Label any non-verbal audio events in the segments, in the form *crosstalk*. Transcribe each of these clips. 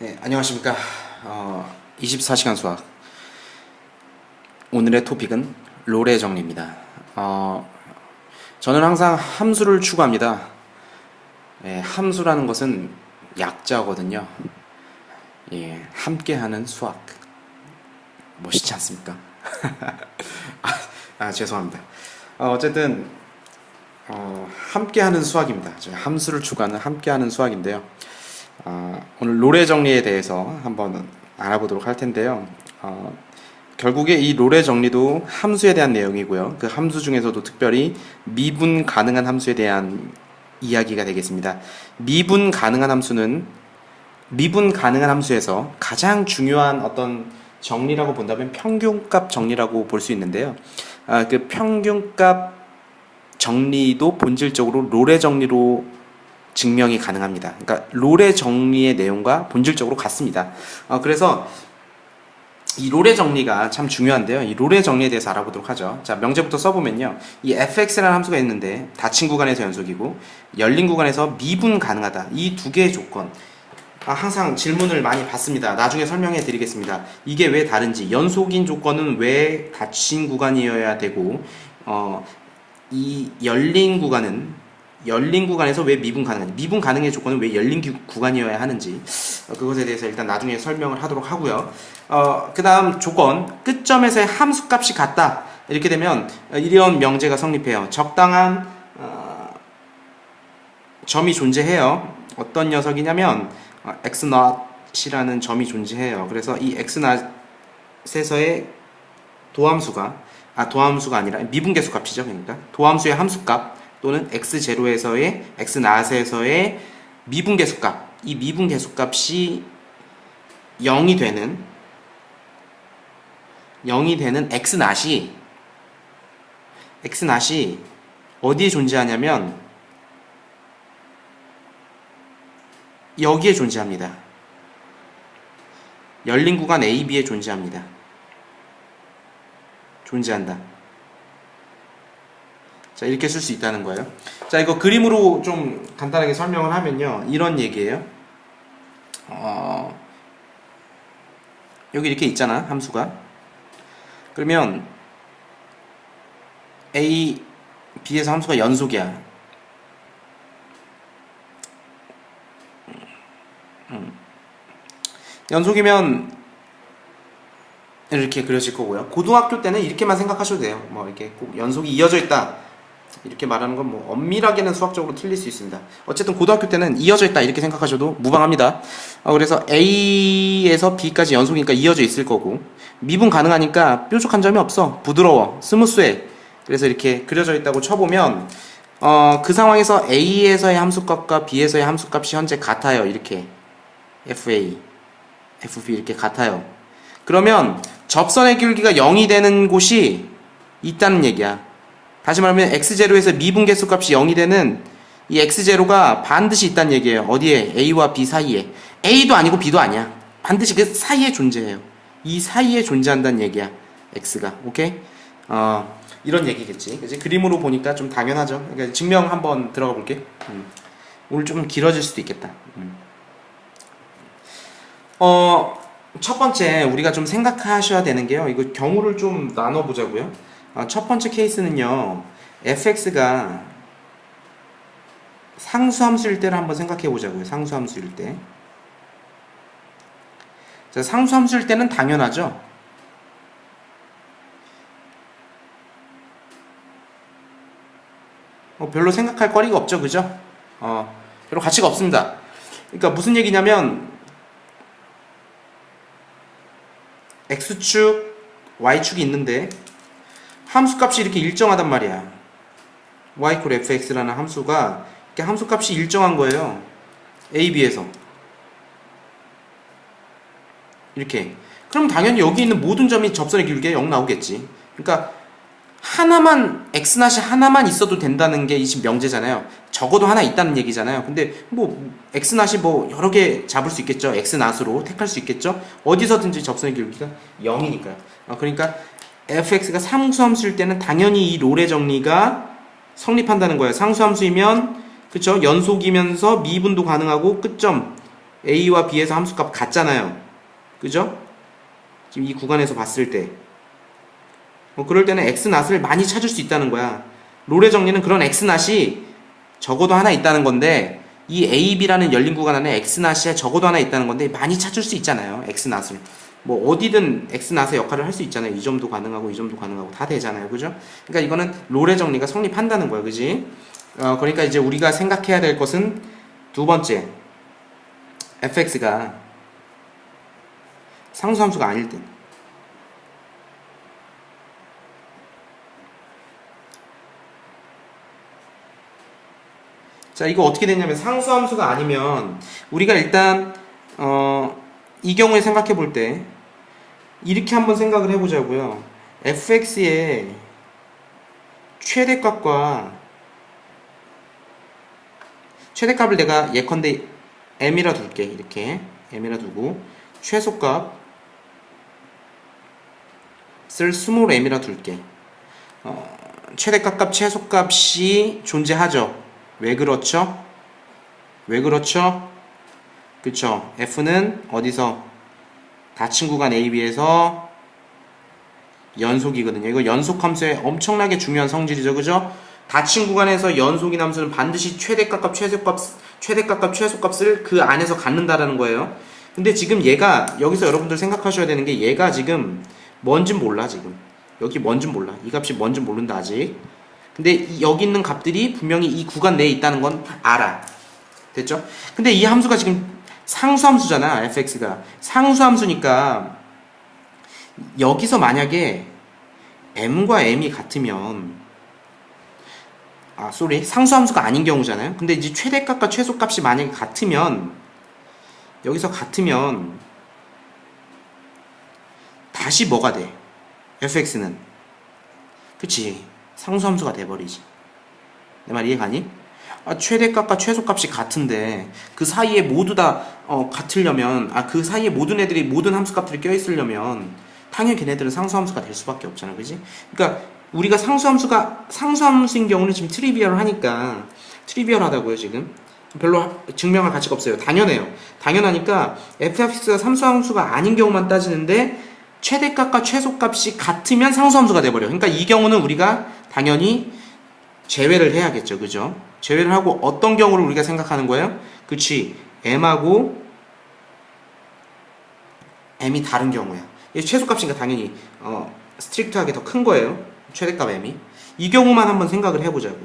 네, 안녕하십니까. 어, 24시간 수학. 오늘의 토픽은 롤의 정리입니다. 어, 저는 항상 함수를 추구합니다. 예, 함수라는 것은 약자거든요. 예, 함께하는 수학. 멋있지 않습니까? *laughs* 아, 아, 죄송합니다. 어, 어쨌든 어, 함께하는 수학입니다. 제가 함수를 추구하는 함께하는 수학인데요. 어, 오늘 롤의 정리에 대해서 한번 알아보도록 할 텐데요. 어, 결국에 이 롤의 정리도 함수에 대한 내용이고요. 그 함수 중에서도 특별히 미분 가능한 함수에 대한 이야기가 되겠습니다. 미분 가능한 함수는 미분 가능한 함수에서 가장 중요한 어떤 정리라고 본다면 평균값 정리라고 볼 수 있는데요. 아, 그 평균값 정리도 본질적으로 롤의 정리로 증명이 가능합니다. 그러니까 롤의 정리의 내용과 본질적으로 같습니다. 어, 그래서 이 롤의 정리가 참 중요한데요. 이 롤의 정리에 대해서 알아보도록 하죠. 자, 명제부터 써보면요. 이 fx라는 함수가 있는데 닫힌 구간에서 연속이고 열린 구간에서 미분 가능하다. 이 두 개의 조건. 아, 항상 질문을 많이 받습니다. 나중에 설명해 드리겠습니다. 이게 왜 다른지, 연속인 조건은 왜 닫힌 구간이어야 되고, 어, 이 열린 구간은 열린 구간에서 왜 미분 가능한지, 미분 가능의 조건은 왜 열린 구- 구간이어야 하는지, 어, 그것에 대해서 일단 나중에 설명을 하도록 하고요. 어, 그 다음 조건, 끝점에서의 함수 값이 같다. 이렇게 되면 어, 이런 명제가 성립해요. 적당한 어, 점이 존재해요. 어떤 녀석이냐면 어, x not이라는 점이 존재해요. 그래서 이 x not에서의 도함수가 아 도함수가 아니라 미분계수 값이죠. 그러니까 도함수의 함수값 또는 x0에서의 x not에서의 미분 계수 값. 이 미분 계수 값이 0이 되는 0이 되는 x not이 x not이 어디에 존재하냐면 여기에 존재합니다. 열린 구간 A, B에 존재합니다. 존재한다. 자, 이렇게 쓸 수 있다는 거예요. 자, 이거 그림으로 좀 간단하게 설명을 하면요. 이런 얘기예요. 어, 여기 이렇게 있잖아, 함수가. 그러면 A, B에서 함수가 연속이야. 연속이면 이렇게 그려질 거고요. 고등학교 때는 이렇게만 생각하셔도 돼요. 뭐 이렇게 꼭 연속이 이어져 있다. 이렇게 말하는 건 뭐 엄밀하게는 수학적으로 틀릴 수 있습니다. 어쨌든 고등학교 때는 이어져 있다 이렇게 생각하셔도 무방합니다. 어, 그래서 A에서 B까지 연속이니까 이어져 있을 거고 미분 가능하니까 뾰족한 점이 없어. 부드러워. 스무스해. 그래서 이렇게 그려져 있다고 쳐보면 어, 그 상황에서 A에서의 함수값과 B에서의 함수값이 현재 같아요. 이렇게 FA, FB 이렇게 같아요. 그러면 접선의 길기가 0이 되는 곳이 있다는 얘기야. 다시 말하면 x0에서 미분계수 값이 0이 되는 이 x0가 반드시 있다는 얘기예요. 어디에? a와 b 사이에. a도 아니고 b도 아니야. 반드시 그 사이에 존재해요. 이 사이에 존재한다는 얘기야. x가. 오케이? 어, 이런 얘기겠지. 그지? 그림으로 보니까 좀 당연하죠. 그러니까 증명 한번 들어가 볼게. 음. 오늘 좀 길어질 수도 있겠다. 음. 어, 첫 번째 우리가 좀 생각하셔야 되는 게요. 이거 경우를 좀 나눠 보자고요. 아, 첫 번째 케이스는요. fx가 상수함수일 때를 한번 생각해 보자고요. 상수함수일 때. 자, 상수함수일 때는 당연하죠. 어, 별로 생각할 거리가 없죠. 그죠? 어, 별로 가치가 없습니다. 그러니까 무슨 얘기냐면 x축, y축이 있는데 함수값이 이렇게 일정하단 말이야. y 콜 fx라는 함수가 이렇게 함수값이 일정한 거예요. a, b에서 이렇게. 그럼 당연히 여기 있는 모든 점이 접선의 길게 0 나오겠지. 그러니까 하나만 x 낫이 하나만 있어도 된다는 게이집 명제잖아요. 적어도 하나 있다는 얘기잖아요. 근데 뭐 x 낫이 뭐 여러 개 잡을 수 있겠죠. x 낫으로 택할 수 있겠죠. 어디서든지 접선의 길기가 0이니까요. 어, 그러니까 fx가 상수함수일 때는 당연히 이 롤의 정리가 성립한다는 거예요. 상수함수이면 그쵸 연속이면서 미분도 가능하고 끝점 A와 B에서 함수값 같잖아요. 그죠? 지금 이 구간에서 봤을 때. 뭐 그럴 때는 X낫을 많이 찾을 수 있다는 거야. 롤의 정리는 그런 X낫이 적어도 하나 있다는 건데 이 A, B라는 열린 구간 안에 X낫이 적어도 하나 있다는 건데 많이 찾을 수 있잖아요. X낫을. 뭐 어디든 X낫의 역할을 할 수 있잖아요. 이 점도 가능하고 이 점도 가능하고 다 되잖아요. 그죠? 그러니까 이거는 롤의 정리가 성립한다는 거야. 그지? 어, 그러니까 이제 우리가 생각해야 될 것은 두 번째. fx가 상수함수가 아닐 때. 자, 이거 어떻게 되냐면 상수함수가 아니면 우리가 일단 어, 이 경우에 생각해 볼 때 이렇게 한번 생각을 해 보자고요. fx의 최대값과 최대값을 내가 예컨대 m이라 둘게 이렇게. m이라 두고 최소값을 스몰 m이라 둘게. 어, 최대값 최소값이 존재하죠 왜 그렇죠? 왜 그렇죠? 그쵸 f는 어디서 닫힌 구간 AB에서 연속이거든요 이거 연속 함수의 엄청나게 중요한 성질이죠 그죠? 닫힌 구간에서 연속인 함수는 반드시 최대값, 최소값, 최대값, 최소값을 그 안에서 갖는다라는 거예요. 근데 지금 얘가 여기서 여러분들 생각하셔야 되는 게 얘가 지금 뭔진 몰라 지금 여기 뭔진 몰라 이 값이 뭔진 모른다 아직. 근데 이- 여기 있는 값들이 분명히 이 구간 내에 있다는 건 알아. 됐죠? 근데 이 함수가 지금 상수함수잖아 fx가 상수함수니까 여기서 만약에 m과 m이 같으면 아, 쏘리. 상수함수가 아닌 경우잖아요. 근데 이제 최대값과 최소값이 만약에 같으면 여기서 같으면 다시 뭐가 돼? fx는 그치 상수함수가 돼버리지. 내 말 이해가니? 아, 최대값과 최소값이 같은데 그 사이에 모두 다 어, 같으려면 아 그 사이에 모든 애들이 모든 함수값들이 껴있으려면 당연히 걔네들은 상수함수가 될 수밖에 없잖아. 그지? 그러니까 우리가 상수함수가 상수함수인 경우는 지금 트리비얼 하니까 트리비얼하다고요 지금? 별로 하- 증명할 가치가 없어요. 당연해요. 당연하니까 fx가 상수함수가 아닌 경우만 따지는데 최대값과 최소값이 같으면 상수함수가 돼버려. 그러니까 이 경우는 우리가 당연히 제외를 해야겠죠. 그죠? 제외를 하고 어떤 경우를 우리가 생각하는 거예요? 그치. M하고 m이 다른 경우야. 이 최소값이니까 당연히 어, 스트릭트하게 더 큰 거예요. 최대값 m이. 이 경우만 한번 생각을 해보자고.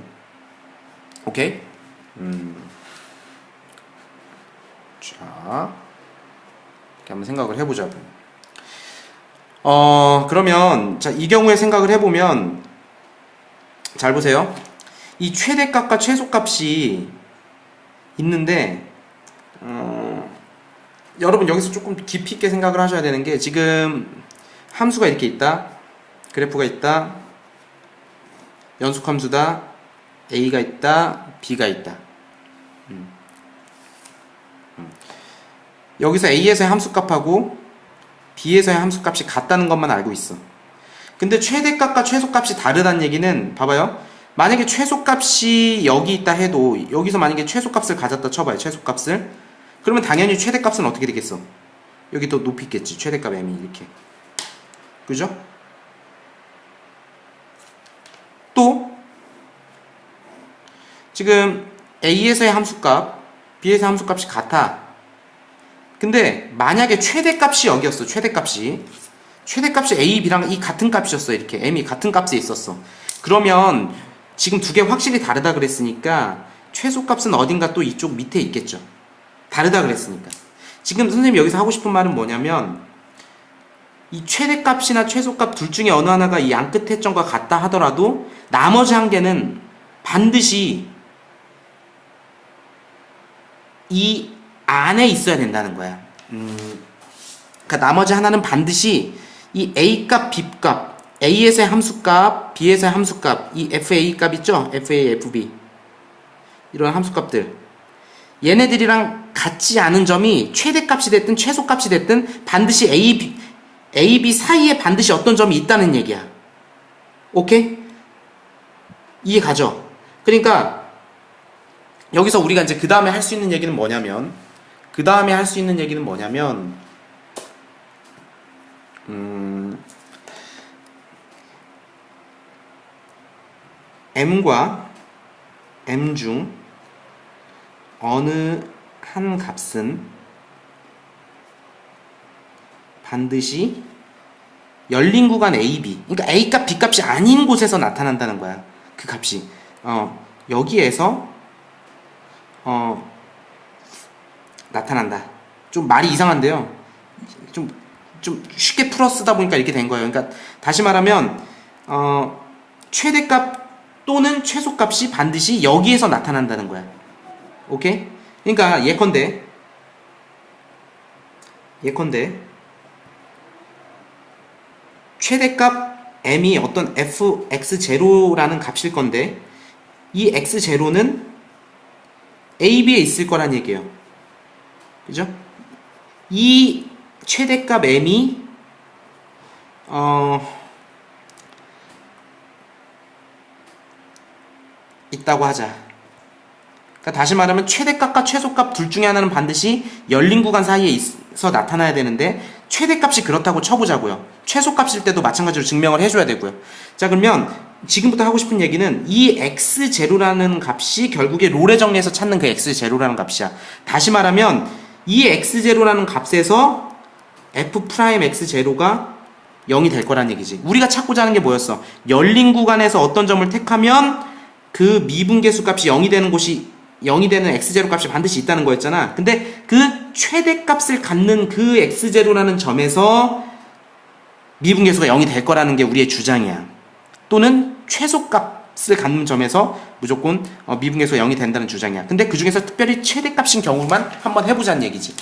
오케이? 음. 자 이렇게 한번 생각을 해보자고. 어 그러면 자 이 경우에 생각을 해보면 잘 보세요 이 최대값과 최소값이 있는데 어, 여러분 여기서 조금 깊이 있게 생각을 하셔야 되는 게 지금 함수가 이렇게 있다 그래프가 있다 연속함수다 a가 있다 b가 있다 음. 음. 여기서 a에서의 함수값하고 b에서의 함수값이 같다는 것만 알고 있어 근데 최대값과 최소값이 다르다는 얘기는 봐봐요. 만약에 최소값이 여기 있다 해도 여기서 만약에 최소값을 가졌다 쳐봐요 최소값을. 그러면 당연히 최대값은 어떻게 되겠어? 여기 또 높이 있겠지 최대값 m이 이렇게. 그죠? 또 지금 a에서의 함수값 b에서의 함수값이 같아. 근데 만약에 최대값이 여기였어 최대값이 최대값이 a, b랑 이 같은 값이었어 이렇게. M이 같은 값에 있었어. 그러면 지금 두 개 확실히 다르다 그랬으니까 최소값은 어딘가 또 이쪽 밑에 있겠죠. 다르다 그랬으니까. 지금 선생님이 여기서 하고 싶은 말은 뭐냐면 이 최대값이나 최소값 둘 중에 어느 하나가 이 양끝 해점과 같다 하더라도 나머지 한 개는 반드시 이 안에 있어야 된다는 거야. 음, 그러니까 나머지 하나는 반드시 이 a 값, b 값, a에서의 함수값, b에서의 함수값, 이 fa 값 있죠? fa, fb 이런 함수값들 얘네들이랑 같지 않은 점이 최대값이 됐든 최소값이 됐든 반드시 a, b, a, b 사이에 반드시 어떤 점이 있다는 얘기야. 오케이? 이해 가죠? 그러니까 여기서 우리가 이제 그 다음에 할 수 있는 얘기는 뭐냐면 그그 다음에 할 수 있는 얘기는 뭐냐면, 음, m과 m 중 어느 한 값은 반드시 열린 구간 A, B. 그러니까 A 값, B 값이 아닌 곳에서 나타난다는 거야. 그 값이. 어, 여기에서 어, 나타난다. 좀 말이 이상한데요. 좀, 좀 쉽게 풀어 쓰다 보니까 이렇게 된 거예요. 그러니까 다시 말하면 어, 최대값 또는 최소값이 반드시 여기에서 나타난다는 거야. 오케이? 그러니까 예컨대 예컨대 최대값 m이 어떤 fx0라는 값일 건데 이 x0는 a, b에 있을 거란 얘기예요. 그죠? 이 최대값 m이 어 있다고 하자. 그러니까 다시 말하면 최대값과 최소값 둘 중에 하나는 반드시 열린 구간 사이에 있어 나타나야 되는데 최대값이 그렇다고 쳐보자고요. 최소값일 때도 마찬가지로 증명을 해줘야 되고요. 자 그러면 지금부터 하고 싶은 얘기는 이 x0라는 값이 결국에 롤의 정리에서 찾는 그 x0라는 값이야. 다시 말하면 이 x0라는 값에서 f 프라임 x0가 0이 될 거란 얘기지. 우리가 찾고자 하는 게 뭐였어? 열린 구간에서 어떤 점을 택하면 그 미분계수 값이 0이 되는 곳이 0이 되는 x0 값이 반드시 있다는 거였잖아. 근데 그 최대값을 갖는 그 x0라는 점에서 미분계수가 0이 될 거라는 게 우리의 주장이야. 또는 최소값을 갖는 점에서 무조건 어, 미분계수가 0이 된다는 주장이야. 근데 그 중에서 특별히 최대값인 경우만 한번 해보자는 얘기지.